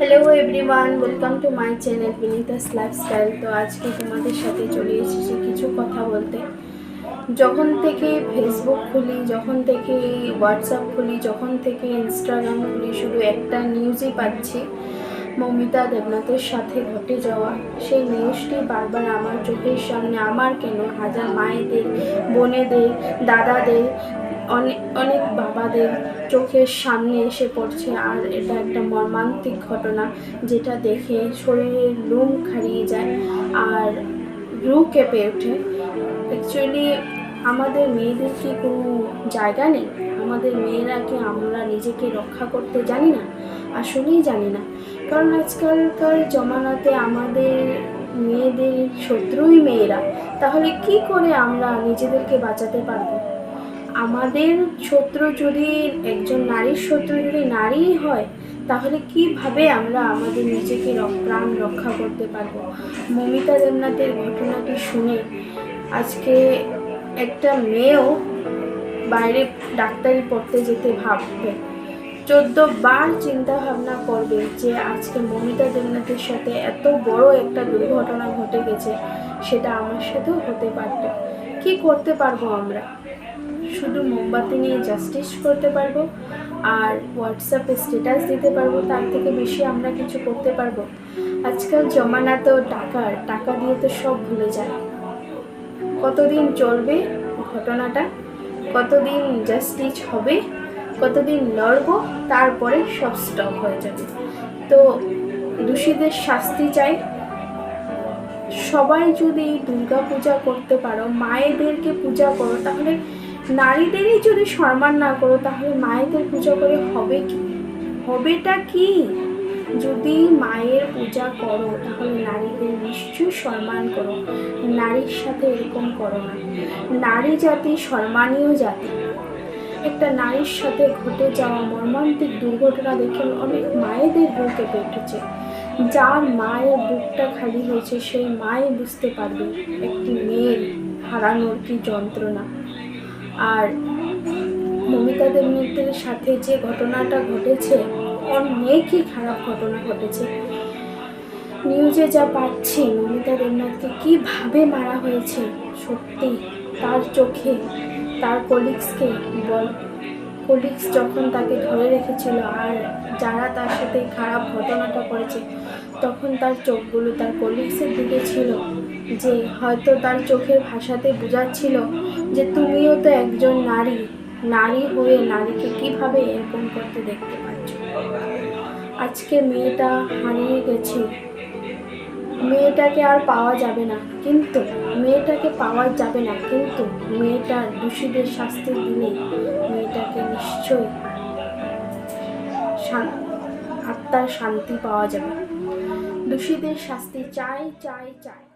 Hello everyone welcome to my channel Binita's lifestyle তো আজকে তোমাদের সাথে চলে এসেছি কিছু কথা বলতে। যখন থেকে ফেসবুক খুলি, যখন থেকে হোয়াটসঅ্যাপ খুলি, যখন থেকে ইনস্টাগ্রাম খুলি, শুধু একটা নিউজই পাচ্ছি, মমিতা দেবনাথের সাথে ঘটে যাওয়া। সেই নিউজটি বারবার আমার চোখের সামনে, আমার কেন? হাজার মায়েদের, বোনেদের, দাদাদের অনেক অনেক বাবাদের চোখের সামনে এসে পড়ছে আর এটা একটা মর্মান্তিক ঘটনা যেটা দেখে শরীরের লোম খারিয়ে যায় আর রু কেঁপে ওঠে। অ্যাকচুয়ালি আমাদের মেয়েদের কি কোনো জায়গা নেই? আমাদের মেয়েরা কি আমরা নিজেকে রক্ষা করতে জানি না? আসলেই জানি না। কারণ আজকালকার জমানাতে আমাদের মেয়েদের শত্রুই মেয়েরা। তাহলে কি করে আমরা নিজেদেরকে বাঁচাতে পারব? আমাদের শত্রু যদি একজন নারীর শত্রু যদি নারীই হয়, তাহলে কীভাবে আমরা আমাদের নিজেকে প্রাণ রক্ষা করতে পারব? মমিতা দেবনাথের ঘটনাটি শুনে আজকে একটা মেয়েও বাইরে ডাক্তারি পড়তে যেতে ভাববে। চোদ্দ বার চিন্তা ভাবনা করবে যে আজকে মমিতা দেবনাথের সাথে এত বড় একটা দুর্ঘটনা ঘটে গেছে, সেটা আমার সাথেও হতে পারত। কি করতে পারব আমরা? শুধু মোমবাতি নিয়ে জাস্টিস করতে পারব আর হোয়াটসঅ্যাপে স্ট্যাটাস দিতে পারব, তার থেকে বেশি আমরা কিছু করতে পারব। আজকাল জমানা তো টাকার টাকা দিয়ে তো সব ভুলে যায়। কতদিন চলবে ঘটনাটা? কতদিন জাস্টিস হবে? কতদিন লড়বো? তারপরে সব স্টপ হয়ে যাবে। তো দোষীদের শাস্তি চাই। সবাই যদি দুর্গা পূজা করতে পারো, মায়েদেরকে পূজা করো, তাহলে নারীদেরই যদি সম্মান না করো, তাহলে মায়েদের পূজা করে হবে কি? হবেটা কি? যদি মায়ের পূজা করো, তাহলে নারীদের নিশ্চয়ই সম্মান করো। নারীর সাথে এরকম করো না। নারী জাতি সম্মানীয় জাতি। একটা নারীর সাথে ঘটে যাওয়া মর্মান্তিক দুর্ঘটনা দেখে অনেক মায়েদের বুক উঠেছে। যার মায়ের বুকটা খালি হয়েছে, সেই মাই বুঝতে পারবে, একটি মেয়ের হারানোর কি যন্ত্রণা। আর মমিতা দেবনাথের সাথে যে ঘটনাটা ঘটেছে, অনেকই খারাপ ঘটনা ঘটেছে। নিউজে যা পাচ্ছি মমিতা দেবনাথকে কীভাবে মারা হয়েছে, সত্যি তার চোখে তার কলিগসকে বল। কলিগস যখন তাকে ধরে রেখেছিল আর যারা তার সাথে খারাপ ঘটনাটা করেছে, তখন তার চোখগুলো তার কলিগসের দিকে ছিল। যে হয়তো তার চোখের ভাষাতে বোঝাচ্ছিল যে তুমিও তো একজন নারী। নারী হয়ে নারীকে কীভাবে এরকম করতে দেখতে পাচ্ছ? আজকে মেয়েটা হারিয়ে গেছে। মেয়েটাকে আর পাওয়া যাবে না। কিন্তু মেয়েটাকে পাওয়া যাবে না। কিন্তু মেয়েটার দোষীদের শাস্তি দিলে মেয়েটাকে নিশ্চয়ই আত্মার শান্তি পাওয়া যাবে। দোষীদের শাস্তি চাই চাই চাই।